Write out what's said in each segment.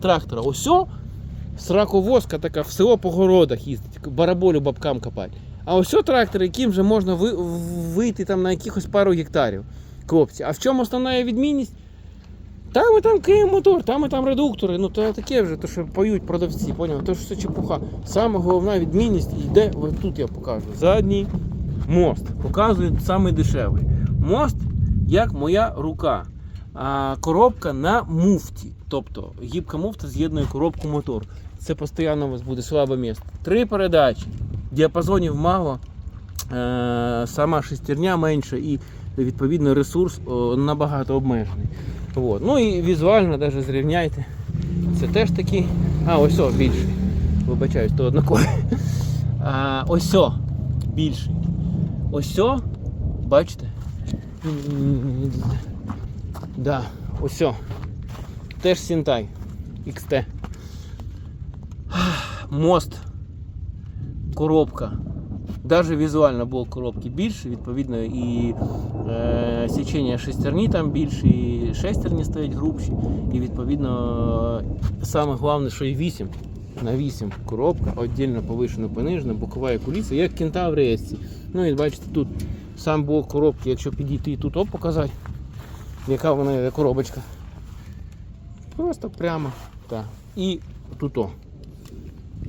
трактора. Ось сраковозка така, в село по городах їздить, бараболю бабкам копати. А ось трактор, яким вже можна ви- вийти там на якихось пару гектарів. Хлопці. А в чому основна відмінність? Там і там КМ мотор, там і там редуктори. Ну то таке вже, то що поють продавці, поняв? То ж все чепуха. Саме головна відмінність йде, ось тут я покажу. Задній мост. Показую самий дешевий. Мост як моя рука. Коробка на муфті. Тобто гібка муфта з'єднує коробку мотор. Це постійно у вас буде слабе місце. Три передачі. Діапазонів мало. Е, сама шестерня менша і відповідно ресурс набагато обмежений. От. Ну і візуально навіть зрівняйте. Це теж такий. А, ось о, більший. Вибачаюсь, то однаковий. А, ось о, більший. Ось о, бачите? Да, ось. Теж Сінтай XT. Мост. Коробка. Даже візуально блок коробки більше, відповідно, і е, січення шестерні там більше, і шестерні стоять грубші. І відповідно саме головне, що і 8 на 8 коробка, віддільно повишена, понижена, бокова куліса, як кентавр Есці. Ну і бачите, тут сам блок коробки, якщо підійти і тут оп, показати, яка вона є коробочка. Просто прямо. Так. І тут.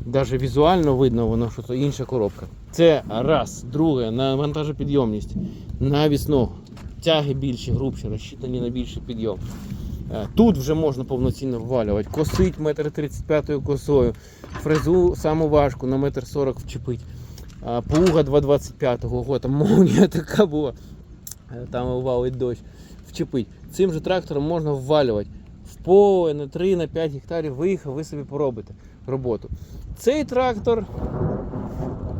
Даже візуально видно воно, що це інша коробка. Це раз, друге, на вантажопідйомність, навісно, тяги більші, грубші, розчитані на більший підйом. Е, Тут вже можна повноцінно ввалювати, косить метр 35 косою, фрезу саму важку на метр 40 вчепить. А, Плуга 2,25, ого, там молнія така була, Е, там валить дощ, вчепить. Цим же трактором можна ввалювати в поле на 3-5 гектарів виїхав, ви собі поробите роботу. Цей трактор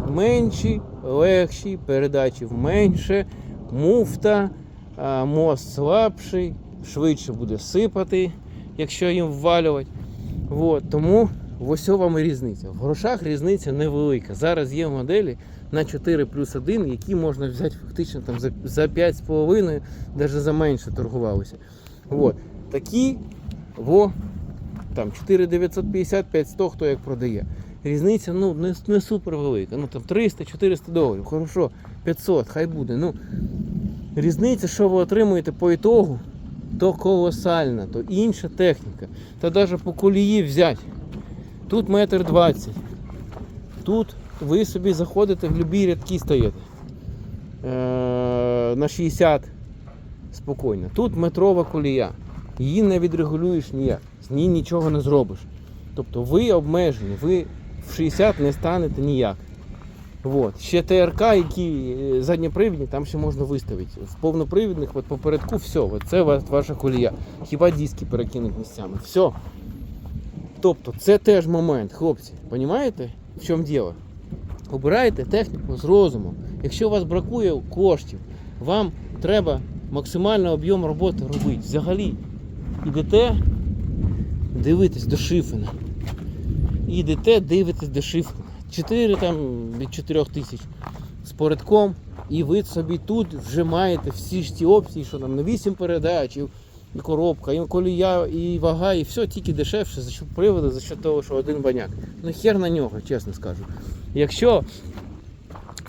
менші, легші, передачів менше, муфта, мост слабший, швидше буде сипати, якщо їм ввалювати. От, тому ось вам і різниця. В грошах різниця невелика. Зараз є моделі на 4 плюс 1, які можна взяти фактично там, за, за 5,5, навіть за менше торгувалися. От. Такі во, там 4950, 5100, хто як продає. Різниця ну, не, не супер велика. Ну там 300-400 доларів. Хорошо, 500, хай буде. Ну, різниця, що ви отримуєте по ітогу, то колосальна, то інша техніка. Та навіть по колії взяти. Тут метр двадцять. Тут ви собі заходите в любі рядки стоїте. На 60 спокійно. Тут метрова колія. Її не відрегулюєш ніяк, з ній нічого не зробиш. Тобто ви обмежені, ви в 60 не станете ніяк. Вот. Ще ТРК, які е, задньопривідні, там ще можна виставити. В повнопривідних от попередку все, от це ваша колія. Хіба диски перекинуть місцями. Все. Тобто це теж момент, хлопці. Понімаєте, в чому діло? Обирайте техніку з розумом. Якщо у вас бракує коштів, вам треба максимальний об'єм роботи робити. Взагалі, ідете дивитесь до Шифена. Ідете, дивитесь до Шифена. 4 там від 4 тисяч з порядком, і ви собі тут вже маєте всі ж ці опції, що там на 8 передач, і коробка, і колія, і вага, і все тільки дешевше за що приводу, за що того, що один баняк. Ну хер на нього, чесно скажу. Якщо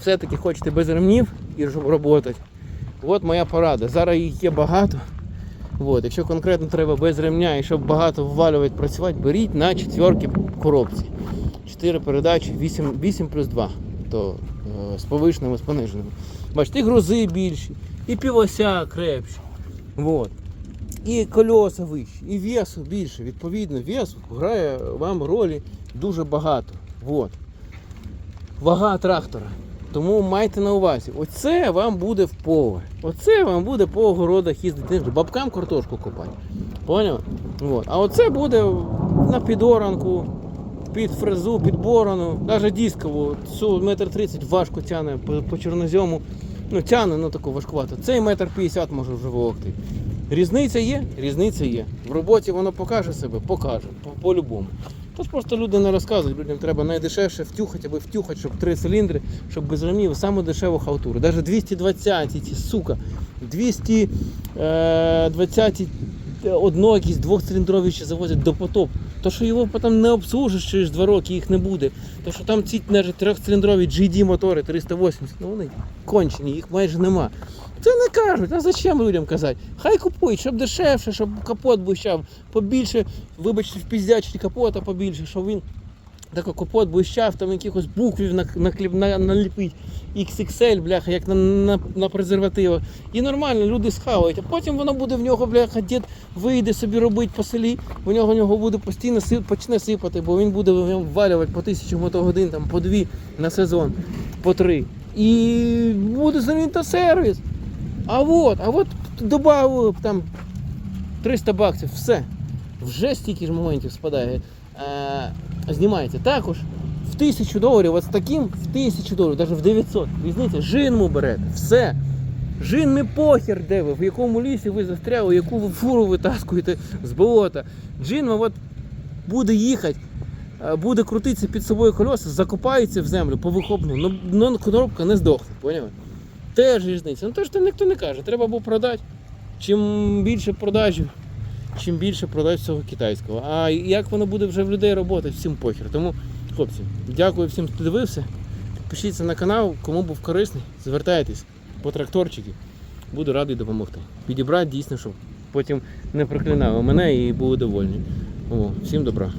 все-таки хочете без ремнів і працювати, от моя порада. Зараз їх є багато. От, якщо конкретно треба без ремня і щоб багато ввалювати, працювати, беріть на четверки коробці. 4 передачі, 8, 8 плюс 2, то е, з повишеними, з пониженими. Бачите, і грузи більші, і півося крепші. Вот. І кольоса вищі, і весу більше. Відповідно, вес грає вам ролі дуже багато. Вот. Вага трактора. Тому майте на увазі, оце вам буде в поле. Оце вам буде по огородах їздити. Бабкам картошку копати. Поняв? Вот. А оце буде на підоранку, під фрезу, під борону, навіть дискову, цю метр тридцять важко тягне по, по чорнозьому. Ну, тягне, ну таку важкувато. Цей метр п'ятдесят може вже волокти. Різниця є? Різниця є. В роботі воно покаже себе, покаже, по- по-любому. Тож просто люди не розказують, людям треба найдешевше втюхати, аби втюхати, щоб три циліндри, щоб без ремнів, саму дешеву халтуру. Навіть 220 ці, сука, 220 одно якісь двохциліндрові ще завозять до потоп. То, що його потім не обслужиш через два роки, їх не буде. То, що там ці навіть трьохциліндрові GD мотори 380, ну вони кончені, їх майже нема. Це не кажуть, а зачем людям казати? Хай купують, щоб дешевше, щоб капот блищав, побільше, вибачте, впіздячить капота побільше, щоб він такий капот блищав, там якихось буквів на, на, на, наліпить. XXL, бляха, як на, на, на презервативах. І нормально, люди схавають. А потім воно буде в нього, бляха, дід вийде собі робити по селі, в нього, в нього буде постійно сип, почне сипати, бо він буде в ньому ввалювати по тисячу мотогодин, там, по дві на сезон, по три. І буде замінити сервіс. А от, а от додав там 300 баксів, все. Вже стільки ж моментів спадає. Е, знімається. Також в 1000 доларів, от з таким в 1000 доларів, навіть в 900. Різниця, жинму берете, все. Жин не похер, де ви, в якому лісі ви застряли, яку ви фуру витаскуєте з болота. Джинма от буде їхати, е, буде крутитися під собою колеса, закопається в землю по вихопну, ну, ну коробка не здохне, поняли? Теж різниця. Ну то ж то ніхто не каже, треба було продати. Чим більше продажів, чим більше продасть цього китайського. А як воно буде вже в людей працювати, всім похер. Тому, хлопці, дякую всім, хто дивився. Підпишіться на канал, кому був корисний, звертайтесь по тракторчики. Буду радий допомогти. Підібрати дійсно, щоб потім не проклинали мене і були довольні. О, всім добра.